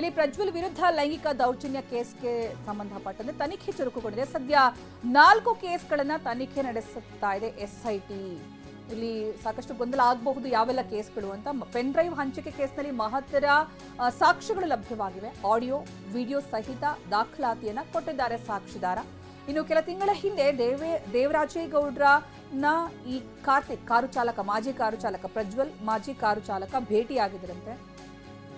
ಇಲ್ಲಿ ಪ್ರಜ್ವಲ್ ವಿರುದ್ಧ ಲೈಂಗಿಕ ದೌರ್ಜನ್ಯ ಕೇಸ್ಗೆ ಸಂಬಂಧಪಟ್ಟಂತೆ ತನಿಖೆ ಚುರುಕುಗೊಂಡಿದೆ. ಸದ್ಯ ನಾಲ್ಕು ಕೇಸ್ಗಳನ್ನ ತನಿಖೆ ನಡೆಸುತ್ತಾ ಇದೆ ಎಸ್ಐಟಿ. ಇಲ್ಲಿ ಸಾಕಷ್ಟು ಗೊಂದಲ ಆಗಬಹುದು ಯಾವೆಲ್ಲ ಕೇಸ್ಗಳು ಅಂತ. ಪೆನ್ ಡ್ರೈವ್ ಹಂಚಿಕೆ ಕೇಸ್ನಲ್ಲಿ ಮಹತ್ತರ ಸಾಕ್ಷ್ಯಗಳು ಲಭ್ಯವಾಗಿವೆ. ಆಡಿಯೋ, ವಿಡಿಯೋ ಸಹಿತ ದಾಖಲಾತಿಯನ್ನ ಕೊಟ್ಟಿದ್ದಾರೆ ಸಾಕ್ಷಿದಾರ. ಇನ್ನು ಕೆಲ ತಿಂಗಳ ಹಿಂದೆ ದೇವೇ ನ ಈ ಕಾರ್ತಿಕ್, ಕಾರು ಚಾಲಕ, ಮಾಜಿ ಕಾರು ಚಾಲಕ ಪ್ರಜ್ವಲ್, ಮಾಜಿ ಕಾರು ಚಾಲಕ ಭೇಟಿಯಾಗಿದ್ರಂತೆ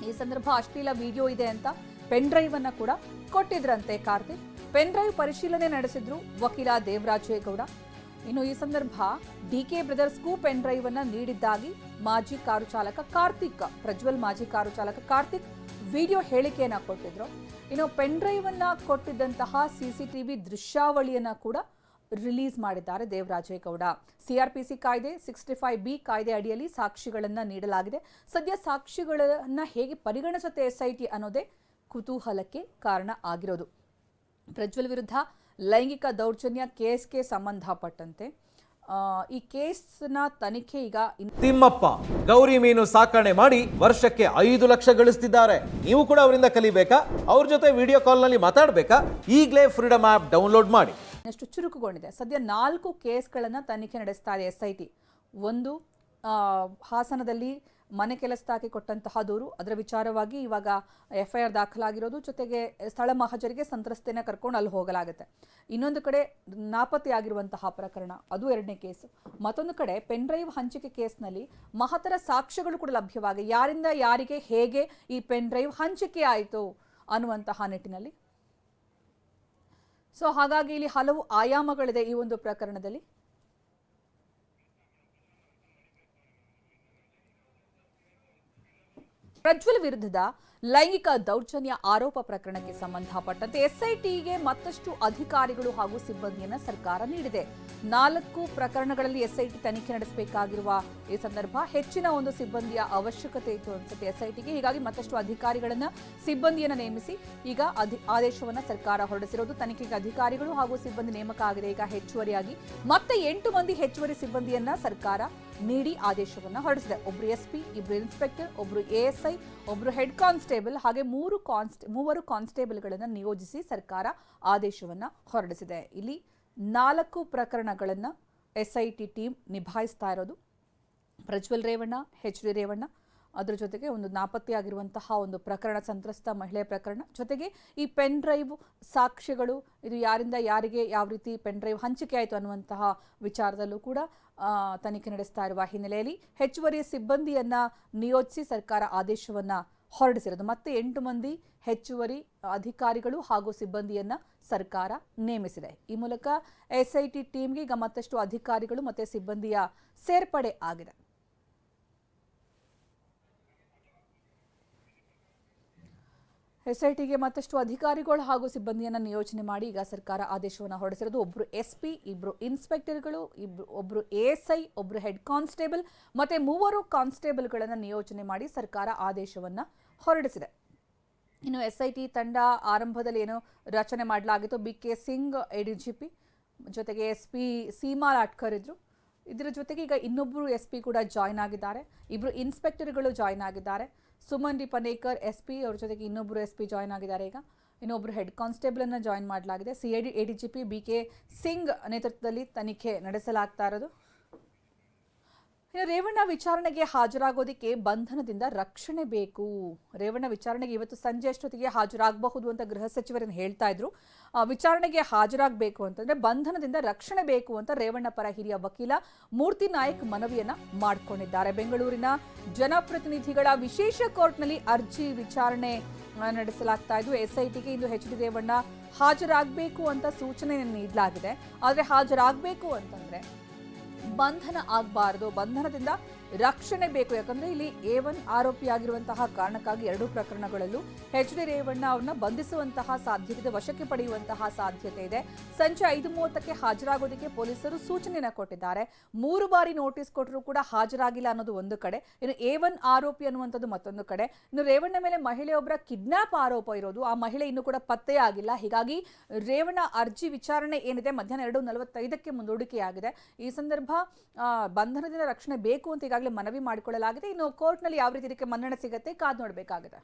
ಈ ಸಂದರ್ಭ ಅಶ್ಲೀಲ ವಿಡಿಯೋ ಇದೆ ಅಂತ ಪೆನ್ ಡ್ರೈವ್ ಅನ್ನ ಕೂಡ ಕೊಟ್ಟಿದ್ರಂತೆ ಕಾರ್ತಿಕ್. ಪೆನ್ ಡ್ರೈವ್ ಪರಿಶೀಲನೆ ನಡೆಸಿದ್ರು ವಕೀಲ ದೇವರಾಜೇಗೌಡ ಇನ್ನು ಈ ಸಂದರ್ಭ ಡಿಕೆ ಬ್ರದರ್ಸ್ಗೂ ಪೆನ್ ಡ್ರೈವ್ ಅನ್ನ ನೀಡಿದ್ದಾಗಿ ಮಾಜಿ ಕಾರು ಚಾಲಕ ಕಾರ್ತಿಕ್, ಪ್ರಜ್ವಲ್ ಮಾಜಿ ಕಾರು ಚಾಲಕ ಕಾರ್ತಿಕ್ ವಿಡಿಯೋ ಹೇಳಿಕೆಯನ್ನ ಕೊಟ್ಟಿದ್ರು. ಇನ್ನು ಪೆನ್ ಡ್ರೈವ್ ಅನ್ನ ಕೊಟ್ಟಿದ್ದಂತಹ ಸಿಸಿಟಿವಿ ದೃಶ್ಯಾವಳಿಯನ್ನ ಕೂಡ ರಿಲೀಸ್ ಮಾಡಿದ್ದಾರೆ ದೇವರಾಜೇಗೌಡ ಸಿಆರ್ಪಿಸಿ ಕಾಯ್ದೆ, ಸಿಕ್ಸ್ಟಿ ಫೈವ್ ಬಿ ಕಾಯ್ದೆ ಅಡಿಯಲ್ಲಿ ಸಾಕ್ಷಿಗಳನ್ನು ನೀಡಲಾಗಿದೆ. ಸದ್ಯ ಸಾಕ್ಷಿಗಳನ್ನು ಹೇಗೆ ಪರಿಗಣಿಸುತ್ತೆ ಎಸ್ಐಟಿ ಅನ್ನೋದೇ ಕುತೂಹಲಕ್ಕೆ ಕಾರಣ ಆಗಿರೋದು. ಪ್ರಜ್ವಲ್ ವಿರುದ್ಧ ಲೈಂಗಿಕ ದೌರ್ಜನ್ಯ ಕೇಸ್ಗೆ ಸಂಬಂಧಪಟ್ಟಂತೆ ಈ ಕೇಸ್ನ ತನಿಖೆ ಈಗ ತಿಮ್ಮಪ್ಪ, ಗೌರಿ ಮೀನು ಸಾಕಣೆ ಮಾಡಿ ವರ್ಷಕ್ಕೆ ಐದು ಲಕ್ಷ ಗಳಿಸ್ತಿದ್ದಾರೆ. ನೀವು ಕೂಡ ಅವರಿಂದ ಕಲಿಬೇಕಾ? ಅವ್ರ ಜೊತೆ ವಿಡಿಯೋ ಕಾಲ್ನಲ್ಲಿ ಮಾತಾಡಬೇಕಾ? ಈಗಲೇ ಫ್ರೀಡಮ್ ಆ್ಯಪ್ ಡೌನ್ಲೋಡ್ ಮಾಡಿ. ಇನ್ನಷ್ಟು ಚುರುಕುಗೊಂಡಿದೆ. ಸದ್ಯ ನಾಲ್ಕು ಕೇಸ್ಗಳನ್ನು ತನಿಖೆ ನಡೆಸ್ತಾ ಇದೆ ಎಸ್ ಐ ಟಿ. ಒಂದು ಹಾಸನದಲ್ಲಿ ಮನೆ ಕೆಲಸದಾಗಿ ಕೊಟ್ಟಂತಹ ದೂರು. ಅದರ ವಿಚಾರವಾಗಿ ಇವಾಗ ಎಫ್ ಐ ಆರ್ ದಾಖಲಾಗಿರೋದು. ಜೊತೆಗೆ ಸ್ಥಳ ಮಹಜರಿಗೆ ಸಂತ್ರಸ್ತೆನ ಕರ್ಕೊಂಡು ಅಲ್ಲಿ ಹೋಗಲಾಗುತ್ತೆ. ಇನ್ನೊಂದು ಕಡೆ ನಾಪತ್ತೆಯಾಗಿರುವಂತಹ ಪ್ರಕರಣ, ಅದು ಎರಡನೇ ಕೇಸ್. ಮತ್ತೊಂದು ಕಡೆ ಪೆನ್ ಡ್ರೈವ್ ಹಂಚಿಕೆ ಕೇಸ್ನಲ್ಲಿ ಮಹತ್ತರ ಸಾಕ್ಷ್ಯಗಳು ಕೂಡ ಲಭ್ಯವಾಗಿ. ಯಾರಿಂದ, ಯಾರಿಗೆ, ಹೇಗೆ ಈ ಪೆನ್ ಡ್ರೈವ್ ಹಂಚಿಕೆ ಆಯಿತು ಅನ್ನುವಂತಹ ನಿಟ್ಟಿನಲ್ಲಿ ಸೊ ಹಾಗಾಗಿ ಇಲ್ಲಿ ಹಲವು ಆಯಾಮಗಳಿದೆ ಈ ಒಂದು ಪ್ರಕರಣದಲ್ಲಿ. ಪ್ರಜ್ವಲ್ ವಿರುದ್ಧದ ಲೈಂಗಿಕ ದೌರ್ಜನ್ಯ ಆರೋಪ ಪ್ರಕರಣಕ್ಕೆ ಸಂಬಂಧಪಟ್ಟಂತೆ ಎಸ್ಐಟಿಗೆ ಮತ್ತಷ್ಟು ಅಧಿಕಾರಿಗಳು ಹಾಗೂ ಸಿಬ್ಬಂದಿಯನ್ನು ಸರ್ಕಾರ ನೀಡಿದೆ. ನಾಲ್ಕು ಪ್ರಕರಣಗಳಲ್ಲಿ ಎಸ್ಐಟಿ ತನಿಖೆ ನಡೆಸಬೇಕಾಗಿರುವ ಈ ಸಂದರ್ಭ ಹೆಚ್ಚಿನ ಒಂದು ಸಿಬ್ಬಂದಿಯ ಅವಶ್ಯಕತೆ ಇತ್ತು ಅನ್ಸುತ್ತೆ. ಎಸ್ಐಟಿಗೆ ಹೀಗಾಗಿ ಮತ್ತಷ್ಟು ಅಧಿಕಾರಿಗಳನ್ನ, ಸಿಬ್ಬಂದಿಯನ್ನು ನೇಮಿಸಿ ಈಗ ಆದೇಶವನ್ನ ಸರ್ಕಾರ ಹೊರಡಿಸಿರೋದು. ತನಿಖೆಗೆ ಅಧಿಕಾರಿಗಳು ಹಾಗೂ ಸಿಬ್ಬಂದಿ ನೇಮಕ ಆಗಿದೆ. ಈಗ ಹೆಚ್ಚುವರಿಯಾಗಿ ಮತ್ತೆ ಎಂಟು ಮಂದಿ ಹೆಚ್ಚುವರಿ ಸಿಬ್ಬಂದಿಯನ್ನ ಸರ್ಕಾರ ನೀಡಿ ಆದೇಶವನ್ನು ಹೊರಡಿಸಿದೆ. ಒಬ್ರು ಎಸ್ ಪಿ ಇಬ್ರು ಇನ್ಸ್ಪೆಕ್ಟರ್, ಒಬ್ರು ಐ ಒಬ್ರು ಹೆಡ್ ಕಾನ್ಸ್ಟೇಬಲ್ ಹಾಗೆ ಮೂರು ಕಾನ್ಸ್ಟ್, ಮೂವರು ಕಾನ್ಸ್ಟೇಬಲ್ಗಳನ್ನು ನಿಯೋಜಿಸಿ ಸರ್ಕಾರ ಆದೇಶವನ್ನು ಹೊರಡಿಸಿದೆ. ಇಲ್ಲಿ ನಾಲ್ಕು ಪ್ರಕರಣಗಳನ್ನು ಎಸ್ ಐ ಟಿ ಟೀಮ್ ನಿಭಾಯಿಸ್ತಾ ಇರೋದು. ಪ್ರಜ್ವಲ್ ರೇವಣ್ಣ ಎಚ್ ಡಿ ರೇವಣ್ಣ ಅದರ ಜೊತೆಗೆ ಒಂದು ನಾಪತ್ತೆಯಾಗಿರುವಂತಹ ಒಂದು ಪ್ರಕರಣ, ಸಂತ್ರಸ್ತ ಮಹಿಳೆ ಪ್ರಕರಣ. ಜೊತೆಗೆ ಈ ಪೆನ್ ಡ್ರೈವ್ ಸಾಕ್ಷ್ಯಗಳು, ಇದು ಯಾರಿಂದ ಯಾರಿಗೆ ಯಾವ ರೀತಿ ಪೆನ್ ಡ್ರೈವ್ ಹಂಚಿಕೆ ಆಯಿತು ಅನ್ನುವಂತಹ ವಿಚಾರದಲ್ಲೂ ಕೂಡ ತನಿಖೆ ನಡೆಸ್ತಾ ಇರುವ ಹಿನ್ನೆಲೆಯಲ್ಲಿ ಹೆಚ್ಚುವರಿ ಸಿಬ್ಬಂದಿಯನ್ನು ನಿಯೋಜಿಸಿ ಸರ್ಕಾರ ಆದೇಶವನ್ನ ಹೊರಡಿಸಿರೋದು. ಮತ್ತೆ ಎಂಟು ಮಂದಿ ಹೆಚ್ಚುವರಿ ಅಧಿಕಾರಿಗಳು ಹಾಗೂ ಸಿಬ್ಬಂದಿಯನ್ನು ಸರ್ಕಾರ ನೇಮಿಸಿದೆ. ಈ ಮೂಲಕ ಎಸ್ಐಟಿ ಟೀಮ್ಗೆ ಈಗ ಮತ್ತಷ್ಟು ಅಧಿಕಾರಿಗಳು ಮತ್ತೆ ಸಿಬ್ಬಂದಿಯ ಸೇರ್ಪಡೆ ಆಗಿದೆ. ಎಸ್ಐಟಿಗೆ ಮತ್ತಷ್ಟು ಅಧಿಕಾರಿಗಳು ಹಾಗೂ ಸಿಬ್ಬಂದಿಯನ್ನು ನಿಯೋಜನೆ ಮಾಡಿ ಈಗ ಸರ್ಕಾರ ಆದೇಶವನ್ನು ಹೊರಡಿಸಿರೋದು. ಒಬ್ಬರು ಎಸ್ ಪಿ ಇಬ್ಬರು ಇನ್ಸ್ಪೆಕ್ಟರ್ಗಳು, ಇಬ್ರು ಒಬ್ಬರು ಎಎಸ್ಐ ಒಬ್ಬರು ಹೆಡ್ ಕಾನ್ಸ್ಟೇಬಲ್ ಮತ್ತೆ ಮೂವರು ಕಾನ್ಸ್ಟೇಬಲ್ಗಳನ್ನು ನಿಯೋಜನೆ ಮಾಡಿ ಸರ್ಕಾರ ಆದೇಶವನ್ನು ಹೊರಡಿಸಿದೆ. ಇನ್ನು ಎಸ್ ಐ ಟಿ ತಂಡ ಆರಂಭದಲ್ಲಿ ಏನು ರಚನೆ ಮಾಡಲಾಗಿತ್ತು. ಬಿ ಕೆ ಸಿಂಗ್ ಎಡಿಜಿಪಿ ಜೊತೆಗೆ ಎಸ್ ಪಿ ಸೀಮಾ ರಾಟ್ಕರ್ ಇದ್ರು. ಇದರ ಜೊತೆಗೆ ಈಗ ಇನ್ನೊಬ್ಬರು ಎಸ್ ಪಿ ಕೂಡ ಜಾಯ್ನ್ ಆಗಿದ್ದಾರೆ. ಇಬ್ಬರು ಇನ್ಸ್ಪೆಕ್ಟರ್ಗಳು ಜಾಯ್ನ್ ಆಗಿದ್ದಾರೆ. Suman D Panekar S P ಅವ್ರ ಜೊತೆಗೆ ಇನ್ನೊಬ್ಬರು ಎಸ್ ಪಿ ಜಾಯ್ನ್ ಆಗಿದ್ದಾರೆ ಈಗ. ಇನ್ನೊಬ್ಬರು ಹೆಡ್ ಕಾನ್ಸ್ಟೇಬಲನ್ನು ಜಾಯ್ನ್ ಮಾಡಲಾಗಿದೆ. C A D A D G P B K Singh ನೇತೃತ್ವದಲ್ಲಿ ತನಿಖೆ ನಡೆಸಲಾಗ್ತಾ ಇರೋದು. ಇನ್ನು ರೇವಣ್ಣ ವಿಚಾರಣೆಗೆ ಹಾಜರಾಗೋದಕ್ಕೆ ಬಂಧನದಿಂದ ರಕ್ಷಣೆ ಬೇಕು. ರೇವಣ್ಣ ವಿಚಾರಣೆಗೆ ಇವತ್ತು ಸಂಜೆ ಅಷ್ಟೊತ್ತಿಗೆ ಹಾಜರಾಗಬಹುದು ಅಂತ ಗೃಹ ಸಚಿವರನ್ನು ಹೇಳ್ತಾ ಇದ್ರು. ವಿಚಾರಣೆಗೆ ಹಾಜರಾಗಬೇಕು ಅಂತಂದ್ರೆ ಬಂಧನದಿಂದ ರಕ್ಷಣೆ ಬೇಕು ಅಂತ ರೇವಣ್ಣ ಪರ ಹಿರಿಯ ವಕೀಲ ಮೂರ್ತಿ ನಾಯಕ್ ಮನವಿಯನ್ನ ಮಾಡಿಕೊಂಡಿದ್ದಾರೆ. ಬೆಂಗಳೂರಿನ ಜನಪ್ರತಿನಿಧಿಗಳ ವಿಶೇಷ ಕೋರ್ಟ್ನಲ್ಲಿ ಅರ್ಜಿ ವಿಚಾರಣೆ ನಡೆಸಲಾಗ್ತಾ ಇದ್ದು, ಎಸ್ಐಟಿಗೆ ಇಂದು ಎಚ್ ಡಿ ರೇವಣ್ಣ ಹಾಜರಾಗಬೇಕು ಅಂತ ಸೂಚನೆ ನೀಡಲಾಗಿದೆ. ಆದರೆ ಹಾಜರಾಗಬೇಕು ಅಂತಂದ್ರೆ ಬಂಧನ ಆಗಬಾರದು. ಬಂಧನದಿಂದ ರಕ್ಷಣೆ ಬೇಕು. ಯಾಕಂದ್ರೆ ಇಲ್ಲಿ ಎ ಒನ್ ಆರೋಪಿಯಾಗಿರುವಂತಹ ಕಾರಣಕ್ಕಾಗಿ ಎರಡೂ ಪ್ರಕರಣಗಳಲ್ಲೂ ಎಚ್ ಡಿ ರೇವಣ್ಣ ಅವ್ರನ್ನ ಬಂಧಿಸುವಂತಹ ಸಾಧ್ಯತೆ ವಶಕ್ಕೆ ಪಡೆಯುವಂತಹ ಸಾಧ್ಯತೆ ಇದೆ. ಸಂಜೆ ಐದು ಮೂವತ್ತಕ್ಕೆ ಹಾಜರಾಗೋದಕ್ಕೆ ಪೊಲೀಸರು ಸೂಚನೆಯನ್ನು ಕೊಟ್ಟಿದ್ದಾರೆ. ಮೂರು ಬಾರಿ ನೋಟಿಸ್ ಕೊಟ್ಟರೂ ಕೂಡ ಹಾಜರಾಗಿಲ್ಲ ಅನ್ನೋದು ಒಂದು ಕಡೆ. ಇನ್ನು ಎ ಒನ್ ಆರೋಪಿ ಅನ್ನುವಂಥದ್ದು ಮತ್ತೊಂದು ಕಡೆ. ಇನ್ನು ರೇವಣ್ಣ ಮೇಲೆ ಮಹಿಳೆಯೊಬ್ಬರ ಕಿಡ್ನಾಪ್ ಆರೋಪ ಇರೋದು. ಆ ಮಹಿಳೆ ಇನ್ನೂ ಕೂಡ ಪತ್ತೆ ಆಗಿಲ್ಲ. ಹೀಗಾಗಿ ರೇವಣ್ಣ ಅರ್ಜಿ ವಿಚಾರಣೆ ಏನಿದೆ ಮಧ್ಯಾಹ್ನ ಎರಡು ನಲವತ್ತೈದಕ್ಕೆ ಮುಂದೂಡಿಕೆಯಾಗಿದೆ. ಈ ಸಂದರ್ಭ ಬಂಧನದಿಂದ ರಕ್ಷಣೆ ಬೇಕು ಅಂತ ಈಗಾಗಲೇ ಮನವಿ ಮಾಡಿಕೊಳ್ಳಲಾಗಿದೆ. ಇನ್ನು ಕೋರ್ಟ್ನಲ್ಲಿ ಯಾವ ರೀತಿ ಇದಕ್ಕೆ ಮನ್ನಣೆ ಸಿಗುತ್ತೆ ಕಾದು ನೋಡಬೇಕಾಗಿದೆ.